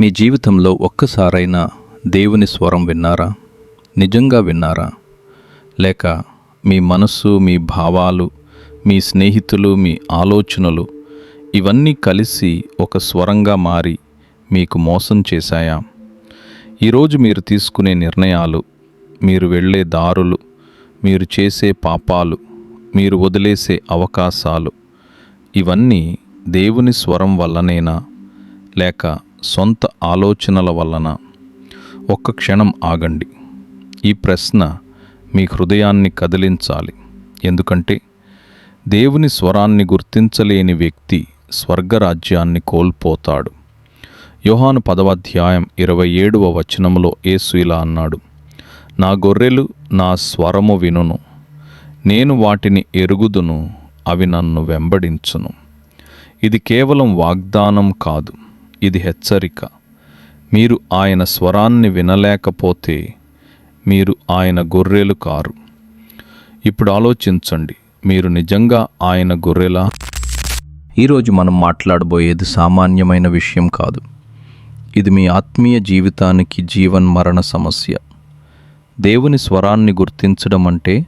మీ జీవితంలో ఒక్కసారైనా దేవుని స్వరం విన్నారా? నిజంగా విన్నారా? లేక మీ మనస్సు మీ భావాలు మీ స్నేహితులు మీ ఆలోచనలు ఇవన్నీ కలిసి ఒక స్వరంగా మారి మీకు మోసం చేశాయా? ఈరోజు మీరు తీసుకునే నిర్ణయాలు మీరు వెళ్ళే దారులు మీరు చేసే పాపాలు మీరు వదిలేసే అవకాశాలు ఇవన్నీ దేవుని స్వరం వల్లనేనా? లేక సొంత ఆలోచనల వలన ఒక్క క్షణం ఆగండి. ఈ ప్రశ్న మీ హృదయాన్ని కదిలించాలి. ఎందుకంటే దేవుని స్వరాన్ని గుర్తించలేని వ్యక్తి స్వర్గరాజ్యాన్ని కోల్పోతాడు. యోహాను పదవాధ్యాయం ఇరవై ఏడవ వచనంలో యేసు ఇలా అన్నాడు నా గొర్రెలు నా స్వరము వినును. నేను వాటిని ఎరుగుదును అవి నన్ను వెంబడించును. ఇది కేవలం వాగ్దానం కాదు. ఇది హెచ్చరిక. మీరు ఆయన స్వరాన్ని వినలేకపోతే మీరు ఆయన గొర్రెలు కారు. ఇప్పుడు ఆలోచించండి మీరు నిజంగా ఆయన గొర్రెలా? ఈరోజు మనం మాట్లాడబోయేది సామాన్యమైన విషయం కాదు. ఇది మీ ఆత్మీయ జీవితానికి జీవన్ మరణ సమస్య. దేవుని స్వరాన్ని గుర్తించడం అంటే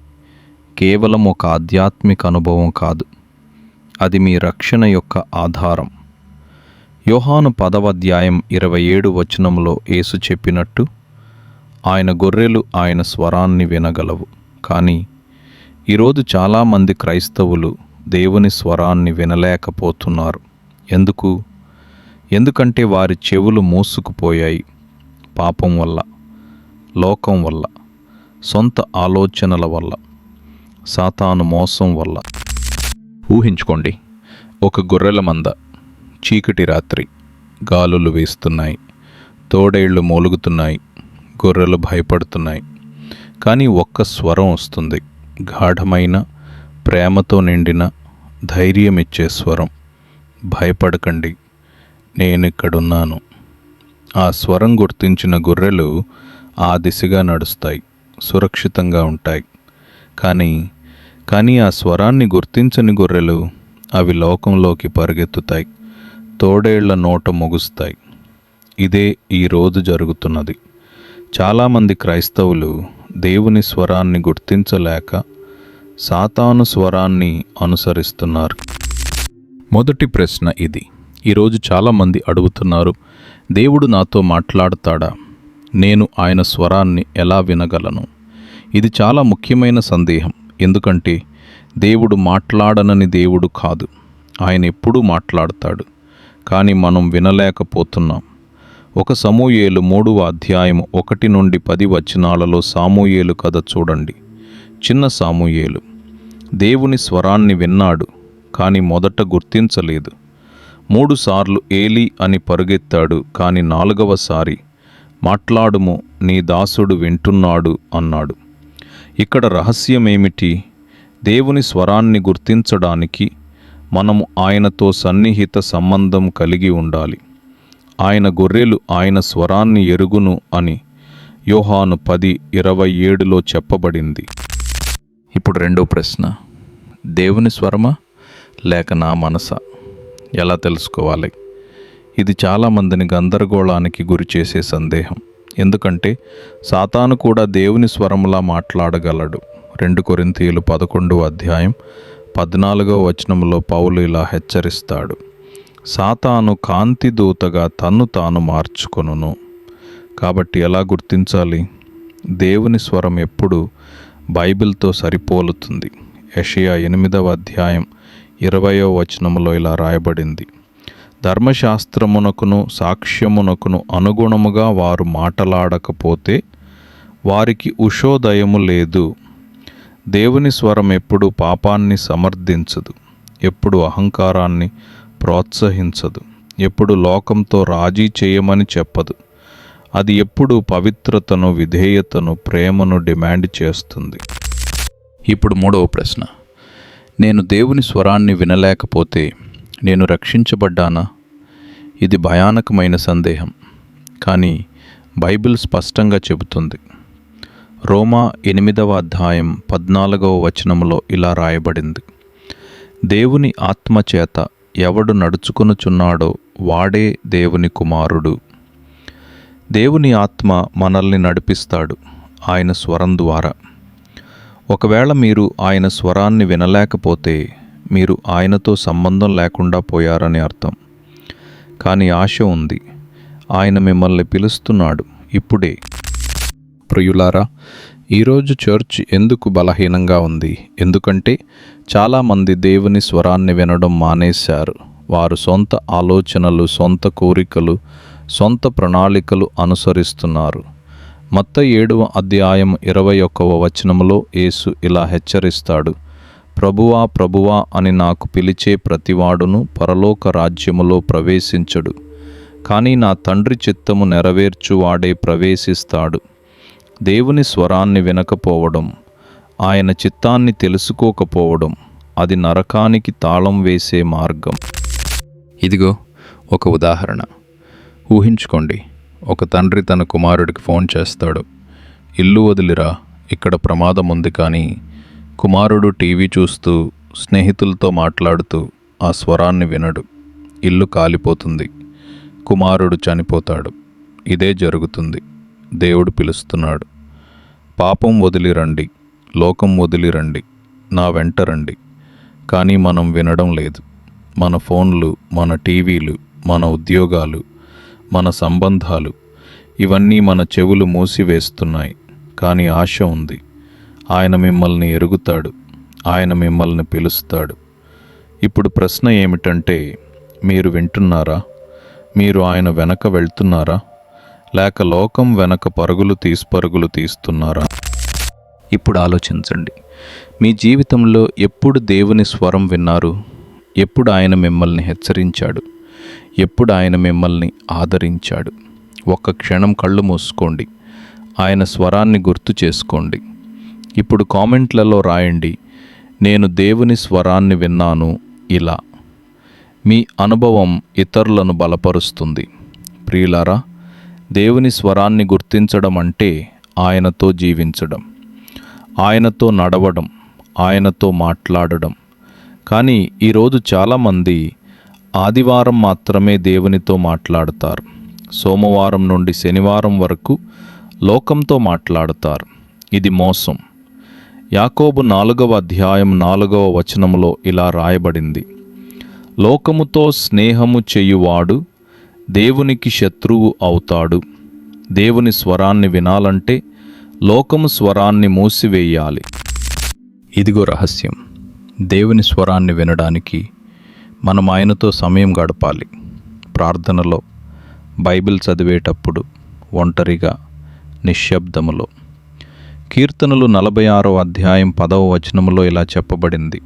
కేవలం ఒక ఆధ్యాత్మిక అనుభవం కాదు. అది మీ రక్షణ యొక్క ఆధారం. యోహాను పదవాధ్యాయం ఇరవై ఏడు వచనంలో యేసు చెప్పినట్టు ఆయన గొర్రెలు ఆయన స్వరాన్ని వినగలవు. కానీ ఈరోజు చాలామంది క్రైస్తవులు దేవుని స్వరాన్ని వినలేకపోతున్నారు. ఎందుకు? ఎందుకంటే వారి చెవులు మూసుకుపోయాయి పాపం వల్ల లోకం వల్ల సొంత ఆలోచనల వల్ల సాతాను మోసం వల్ల. ఊహించుకోండి ఒక గొర్రెల మంద చీకటి రాత్రి. గాలులు వేస్తున్నాయి. తోడేళ్ళు మూలుగుతున్నాయి. గొర్రెలు భయపడుతున్నాయి. కానీ ఒక్క స్వరం వస్తుంది. గాఢమైన ప్రేమతో నిండిన ధైర్యం ఇచ్చే స్వరం. భయపడకండి. నేనిక్కడున్నాను ఆ స్వరం గుర్తించిన గొర్రెలు ఆ దిశగా నడుస్తాయి. సురక్షితంగా ఉంటాయి. కానీ కానీ ఆ స్వరాన్ని గుర్తించని గొర్రెలు అవి లోకంలోకి పరిగెత్తుతాయి. తోడేళ్ళ నోట ముగుస్తాయి. ఇదే ఈ రోజు జరుగుతున్నది. చాలామంది క్రైస్తవులు దేవుని స్వరాన్ని గుర్తించలేక సాతాను స్వరాన్ని అనుసరిస్తున్నారు. మొదటి ప్రశ్న ఇది. ఈరోజు చాలామంది అడుగుతున్నారు దేవుడు నాతో మాట్లాడతాడా? నేను ఆయన స్వరాన్ని ఎలా వినగలను? ఇది చాలా ముఖ్యమైన సందేహం. ఎందుకంటే దేవుడు మాట్లాడనని దేవుడు కాదు. ఆయన ఎప్పుడూ మాట్లాడతాడు. కానీ మనం వినలేకపోతున్నాం. ఒక సమూయేలు మూడవ అధ్యాయం ఒకటి నుండి పది వచనాలలో సామూయేలు కథ చూడండి. చిన్న సామూయేలు. దేవుని స్వరాన్ని విన్నాడు కానీ మొదట గుర్తించలేదు. మూడుసార్లు ఏలి అని పరుగెత్తాడు కానీ నాలుగవసారి మాట్లాడుము నీ దాసుడు వింటున్నాడు అన్నాడు. ఇక్కడ రహస్యమేమిటి? దేవుని స్వరాన్ని గుర్తించడానికి మనము ఆయనతో సన్నిహిత సంబంధం కలిగి ఉండాలి. ఆయన గొర్రెలు ఆయన స్వరాన్ని ఎరుగును అని యోహాను పది ఇరవై ఏడులో చెప్పబడింది. ఇప్పుడు రెండో ప్రశ్న. దేవుని స్వరమా? లేక నా మనసా? ఎలా తెలుసుకోవాలి? ఇది చాలామందిని గందరగోళానికి గురి చేసే సందేహం. ఎందుకంటే సాతాను కూడా దేవుని స్వరంలా మాట్లాడగలడు. రెండు కొరింతీయులు పదకొండు అధ్యాయం పద్నాలుగో వచనంలో పౌలు ఇలా హెచ్చరిస్తాడు. సాతాను కాంతి దూతగా తన్ను తాను మార్చుకొనును. కాబట్టి ఎలా గుర్తించాలి? దేవుని స్వరం ఎప్పుడు బైబిల్తో సరిపోలుతుంది. యషియా ఎనిమిదవ అధ్యాయం ఇరవయో వచనములో ఇలా రాయబడింది. ధర్మశాస్త్రమునకును సాక్ష్యమునకును అనుగుణముగా వారు మాటలాడకపోతే వారికి ఉషోదయము లేదు. దేవుని స్వరం ఎప్పుడు పాపాన్ని సమర్థించదు ఎప్పుడు అహంకారాన్ని ప్రోత్సహించదు ఎప్పుడు లోకంతో రాజీ చేయమని చెప్పదు. అది ఎప్పుడు పవిత్రతను విధేయతను ప్రేమను డిమాండ్ చేస్తుంది. ఇప్పుడు మూడవ ప్రశ్న. నేను దేవుని స్వరాన్ని వినలేకపోతే నేను రక్షించబడ్డానా? ఇది భయానకమైన సందేహం. కానీ బైబిల్ స్పష్టంగా చెబుతుంది. రోమా ఎనిమిదవ అధ్యాయం పద్నాలుగవ వచనములో ఇలా రాయబడింది. దేవుని ఆత్మచేత ఎవడు నడుచుకొనుచున్నాడో వాడే దేవుని కుమారుడు. దేవుని ఆత్మ మనల్ని నడిపిస్తాడు ఆయన స్వరం ద్వారా. ఒకవేళ మీరు ఆయన స్వరాన్ని వినలేకపోతే మీరు ఆయనతో సంబంధం లేకుండా పోయారని అర్థం. కానీ ఆశ ఉంది. ఆయన మిమ్మల్ని పిలుస్తున్నాడు. ఇప్పుడే ప్రియులారా ఈరోజు చర్చ్ ఎందుకు బలహీనంగా ఉంది? ఎందుకంటే చాలామంది దేవుని స్వరాన్ని వినడం మానేశారు. వారు సొంత ఆలోచనలు సొంత కోరికలు సొంత ప్రణాళికలు అనుసరిస్తున్నారు. మత్త ఏడవ అధ్యాయం ఇరవై ఒక్కవ వచనములో యేసు ఇలా హెచ్చరిస్తాడు ప్రభువా ప్రభువా అని నాకు పిలిచే ప్రతివాడును పరలోక రాజ్యములో ప్రవేశించడు. కానీ నా తండ్రి చిత్తము నెరవేర్చువాడే ప్రవేశిస్తాడు. దేవుని స్వరాన్ని వినకపోవడం ఆయన చిత్తాన్ని తెలుసుకోకపోవడం అది నరకానికి తాళం వేసే మార్గం. ఇదిగో ఒక ఉదాహరణ. ఊహించుకోండి ఒక తండ్రి తన కుమారుడికి ఫోన్ చేస్తాడు. ఇల్లు వదిలిరా ఇక్కడ ప్రమాదం ఉంది కానీ కుమారుడు టీవీ చూస్తూ స్నేహితులతో మాట్లాడుతూ ఆ స్వరాన్ని వినడు. ఇల్లు కాలిపోతుంది. కుమారుడు చనిపోతాడు. ఇదే జరుగుతుంది. దేవుడు పిలుస్తున్నాడు. పాపం వదిలిరండి లోకం వదిలిరండి నా వెంట రండి. కానీ మనం వినడం లేదు. మన ఫోన్లు మన టీవీలు మన ఉద్యోగాలు మన సంబంధాలు ఇవన్నీ మన చెవులు మూసివేస్తున్నాయి. కానీ ఆశ ఉంది. ఆయన మిమ్మల్ని ఎరుగుతాడు. ఆయన మిమ్మల్ని పిలుస్తాడు. ఇప్పుడు ప్రశ్న ఏమిటంటే మీరు వింటున్నారా? మీరు ఆయన వెనక వెళ్తున్నారా? లేక లోకం వెనక పరుగులు తీసిపరుగులు తీస్తున్నారా? ఇప్పుడు ఆలోచించండి. మీ జీవితంలో ఎప్పుడు దేవుని స్వరం విన్నారు? ఎప్పుడు ఆయన మిమ్మల్ని హెచ్చరించాడు? ఎప్పుడు ఆయన మిమ్మల్ని ఆదరించాడు? ఒక్క క్షణం కళ్ళు మూసుకోండి. ఆయన స్వరాన్ని గుర్తు చేసుకోండి. ఇప్పుడు కామెంట్లలో రాయండి నేను దేవుని స్వరాన్ని విన్నాను ఇలా. మీ అనుభవం ఇతరులను బలపరుస్తుంది. ప్రియులారా దేవుని స్వరాన్ని గుర్తించడం అంటే ఆయనతో జీవించడం. ఆయనతో నడవడం ఆయనతో మాట్లాడడం. కానీ ఈరోజు చాలామంది ఆదివారం మాత్రమే దేవునితో మాట్లాడతారు. సోమవారం నుండి శనివారం వరకు లోకంతో మాట్లాడతారు. ఇది మోసం. యాకోబు నాలుగవ అధ్యాయం నాలుగవ వచనములో ఇలా రాయబడింది. లోకముతో స్నేహము చేయువాడు దేవునికి శత్రువు అవుతాడు. దేవుని స్వరాన్ని వినాలంటే లోకము స్వరాన్ని మూసివేయాలి. ఇదిగో రహస్యం. దేవుని స్వరాన్ని వినడానికి మనం ఆయనతో సమయం గడపాలి. ప్రార్థనలో బైబిల్ చదివేటప్పుడు ఒంటరిగా నిశ్శబ్దములో. కీర్తనలు నలభై ఆరో అధ్యాయం పదవ వచనములో ఇలా చెప్పబడింది.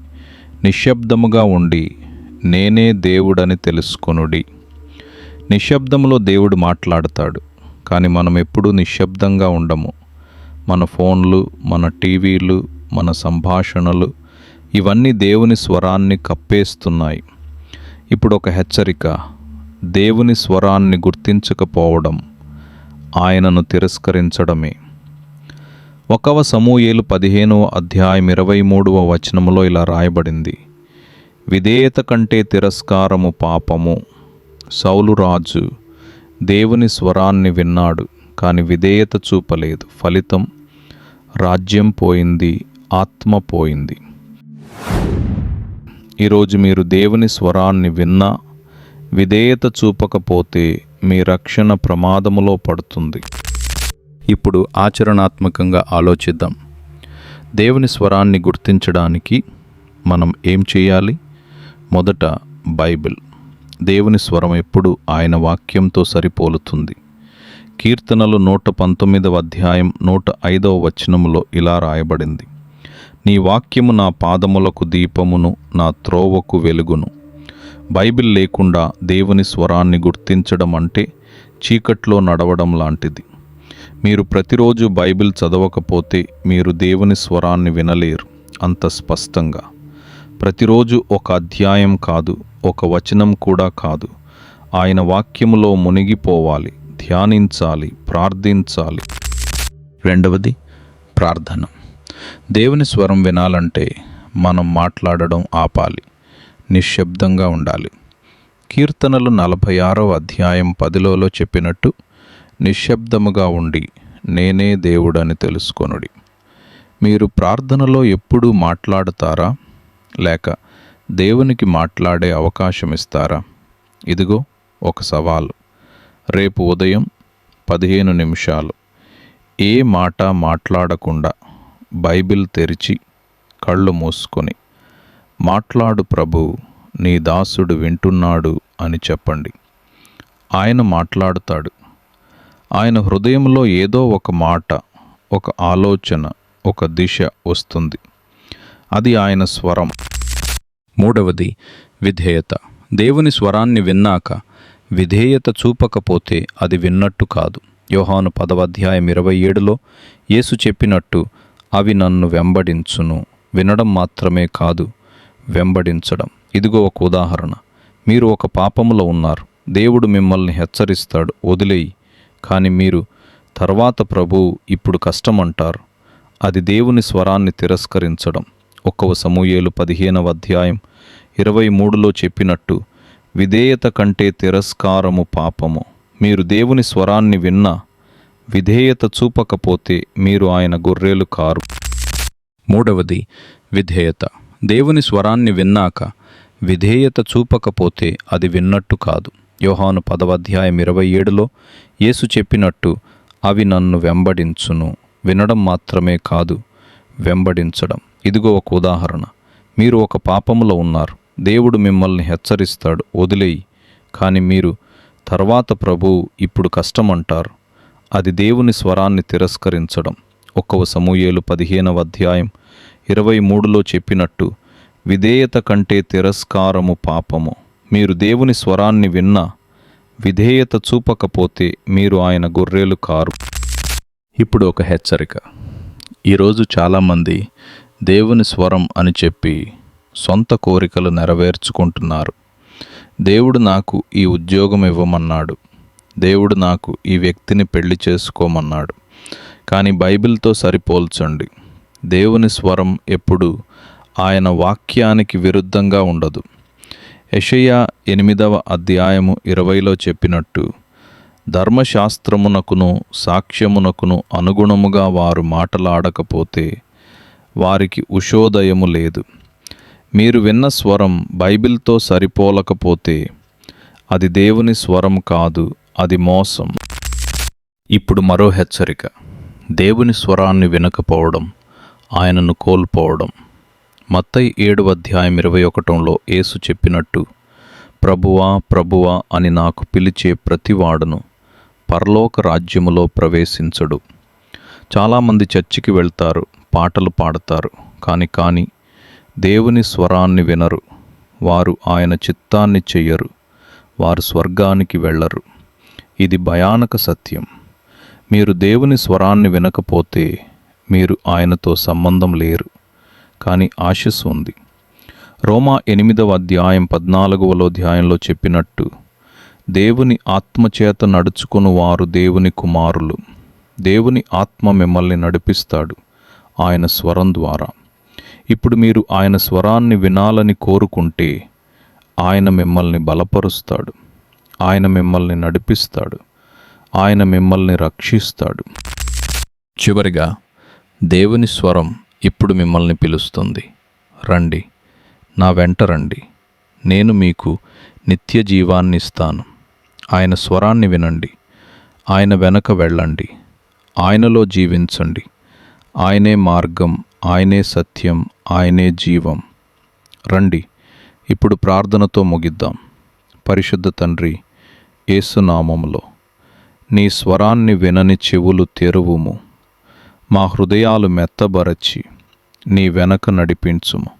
నిశ్శబ్దముగా ఉండి నేనే దేవుడని తెలుసుకొనుడి. నిశ్శబ్దంలో దేవుడు మాట్లాడతాడు. కానీ మనం ఎప్పుడూ నిశ్శబ్దంగా ఉండము. మన ఫోన్లు మన టీవీలు మన సంభాషణలు ఇవన్నీ దేవుని స్వరాన్ని కప్పేస్తున్నాయి. ఇప్పుడు ఒక హెచ్చరిక. దేవుని స్వరాన్ని గుర్తించకపోవడం ఆయనను తిరస్కరించడమే. ఒకవ సమూయేలు పదిహేనవ అధ్యాయం ఇరవై మూడవ వచనములో ఇలా రాయబడింది. విధేయత కంటే తిరస్కారము పాపము. సౌలు రాజు దేవుని స్వరాన్ని విన్నాడు కానీ విధేయత చూపలేదు. ఫలితం రాజ్యం పోయింది ఆత్మ పోయింది. ఈరోజు మీరు దేవుని స్వరాన్ని విన్నా విధేయత చూపకపోతే మీ రక్షణ ప్రమాదములో పడుతుంది. ఇప్పుడు ఆచరణాత్మకంగా ఆలోచిద్దాం. దేవుని స్వరాన్ని గుర్తించడానికి మనం ఏం చేయాలి? మొదట బైబిల్. దేవుని స్వరం ఎప్పుడు ఆయన వాక్యంతో సరిపోలుతుంది. కీర్తనలు నూట పంతొమ్మిదవ అధ్యాయం నూట ఐదవ వచనములో ఇలా రాయబడింది. నీ వాక్యము నా పాదములకు దీపమును నా త్రోవకు వెలుగును. బైబిల్ లేకుండా దేవుని స్వరాన్ని గుర్తించడం అంటే చీకట్లో నడవడం లాంటిది. మీరు ప్రతిరోజు బైబిల్ చదవకపోతే మీరు దేవుని స్వరాన్ని వినలేరు అంత స్పష్టంగా. ప్రతిరోజు ఒక అధ్యాయం కాదు ఒక వచనం కూడా కాదు. ఆయన వాక్యములో మునిగిపోవాలి ధ్యానించాలి ప్రార్థించాలి. రెండవది ప్రార్థన. దేవుని స్వరం వినాలంటే మనం మాట్లాడడం ఆపాలి నిశ్శబ్దంగా ఉండాలి. కీర్తనలు నలభై ఆరవ అధ్యాయం పదిలోలో చెప్పినట్టు నిశ్శబ్దముగా ఉండి నేనే దేవుడని తెలుసుకొనుడి. మీరు ప్రార్థనలో ఎప్పుడూ మాట్లాడతారా? లేక దేవునికి మాట్లాడే అవకాశం ఇస్తారా? ఇదిగో ఒక సవాలు. రేపు ఉదయం పదిహేను నిమిషాలు. ఏ మాట మాట్లాడకుండా బైబిల్ తెరిచి కళ్ళు మూసుకొని మాట్లాడు ప్రభు నీ దాసుడు వింటున్నాడు అని చెప్పండి. ఆయన మాట్లాడుతాడు. ఆయన హృదయంలో ఏదో ఒక మాట ఒక ఆలోచన ఒక దిశ వస్తుంది. అది ఆయన స్వరం. మూడవది విధేయత. దేవుని స్వరాన్ని విన్నాక విధేయత చూపకపోతే అది విన్నట్టు కాదు. యోహాను పదవాధ్యాయం ఇరవై ఏడులో యేసు చెప్పినట్టు అవి నన్ను వెంబడించును. వినడం మాత్రమే కాదు వెంబడించడం. ఇదిగో ఒక ఉదాహరణ. మీరు ఒక పాపములో ఉన్నారు. దేవుడు మిమ్మల్ని హెచ్చరిస్తాడు వదిలేయి. కానీ మీరు తర్వాత ప్రభు ఇప్పుడు కష్టమంటారు. అది దేవుని స్వరాన్ని తిరస్కరించడం. ఒక్కవ సమూయేలు పదిహేనవ అధ్యాయం ఇరవై మూడులో చెప్పినట్టు విధేయత కంటే తిరస్కారము పాపము. మీరు దేవుని స్వరాన్ని విన్నా విధేయత చూపకపోతే మీరు ఆయన గొర్రెలు కారు. మూడవది విధేయత. దేవుని స్వరాన్ని విన్నాక విధేయత చూపకపోతే అది విన్నట్టు కాదు. యోహాను పదవ అధ్యాయం ఇరవై ఏడులో యేసు చెప్పినట్టు అవి నన్ను వెంబడించును. వినడం మాత్రమే కాదు వెంబడించడం. ఇదిగో ఒక ఉదాహరణ. మీరు ఒక పాపములో ఉన్నారు. దేవుడు మిమ్మల్ని హెచ్చరిస్తాడు వదిలేయి. కానీ మీరు తర్వాత ప్రభు ఇప్పుడు కష్టమంటారు. అది దేవుని స్వరాన్ని తిరస్కరించడం. ఒక్కవ సమూయేలు పదిహేనవ అధ్యాయం ఇరవై మూడులో చెప్పినట్టు విధేయత కంటే తిరస్కారము పాపము. మీరు దేవుని స్వరాన్ని విన్నా విధేయత చూపకపోతే మీరు ఆయన గొర్రెలు కారు. ఇప్పుడు ఒక హెచ్చరిక. ఈరోజు చాలామంది దేవుని స్వరం అని చెప్పి సొంత కోరికలు నెరవేర్చుకుంటున్నారు. దేవుడు నాకు ఈ ఉద్యోగం ఇవ్వమన్నాడు. దేవుడు నాకు ఈ వ్యక్తిని పెళ్ళి చేసుకోమన్నాడు. కానీ బైబిల్తో సరిపోల్చండి. దేవుని స్వరం ఎప్పుడు ఆయన వాక్యానికి విరుద్ధంగా ఉండదు. యషయా ఎనిమిదవ అధ్యాయము ఇరవైలో చెప్పినట్టు ధర్మశాస్త్రమునకును సాక్ష్యమునకును అనుగుణముగా వారు మాటలాడకపోతే వారికి ఉషోదయము లేదు. మీరు విన్న స్వరం బైబిల్తో సరిపోలకపోతే అది దేవుని స్వరం కాదు అది మోసం. ఇప్పుడు మరో హెచ్చరిక. దేవుని స్వరాన్ని వినకపోవడం ఆయనను కోల్పోవడం. మత్తయి ఏడు అధ్యాయం ఇరవై ఒకటంలో యేసు చెప్పినట్టు ప్రభువా ప్రభువా అని నాకు పిలిచే ప్రతివాడును పరలోక రాజ్యములో ప్రవేశించడు. చాలామంది చర్చికి వెళ్తారు పాటలు పాడతారు. కాని కాని దేవుని స్వరాన్ని వినరు. వారు ఆయన చిత్తాన్ని చెయ్యరు. వారు స్వర్గానికి వెళ్ళరు. ఇది భయానక సత్యం. మీరు దేవుని స్వరాన్ని వినకపోతే మీరు ఆయనతో సంబంధం లేరు. కానీ ఆశస్సు ఉంది. రోమా ఎనిమిదవ అధ్యాయం పద్నాలుగవలో అధ్యాయంలో చెప్పినట్టు దేవుని ఆత్మచేత నడుచుకుని వారు దేవుని కుమారులు. దేవుని ఆత్మ మిమ్మల్ని నడిపిస్తాడు. ఆయన స్వరం ద్వారా. ఇప్పుడు మీరు ఆయన స్వరాన్ని వినాలని కోరుకుంటే ఆయన మిమ్మల్ని బలపరుస్తాడు. ఆయన మిమ్మల్ని నడిపిస్తాడు. ఆయన మిమ్మల్ని రక్షిస్తాడు. చివరిగా దేవుని స్వరం ఇప్పుడు మిమ్మల్ని పిలుస్తుంది. రండి నా వెంట రండి. నేను మీకు నిత్య జీవాన్ని ఇస్తాను. ఆయన స్వరాన్ని వినండి. ఆయన వెనక వెళ్ళండి. ఆయనలో జీవించండి. ఆయనే మార్గం ఆయనే సత్యం ఆయనే జీవం. రండి ఇప్పుడు ప్రార్థనతో ముగిద్దాం. పరిశుద్ధ తండ్రి ఏసునామములో నీ స్వరాన్ని వినని చెవులు తెరువుము. మా హృదయాలు మెత్తబరచి నీ వెనక నడిపించుము.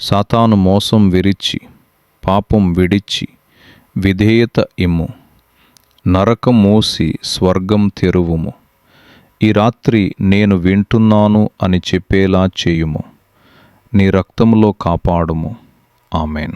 సాతాను మోసం విరిచి పాపం విడిచి విధేయత ఇమ్ము. నరకం మూసి స్వర్గం తెరువుము. ఈ రాత్రి నేను వింటున్నాను అని చెప్పేలా చేయుము. నీ రక్తములో కాపాడుము. ఆమెన్.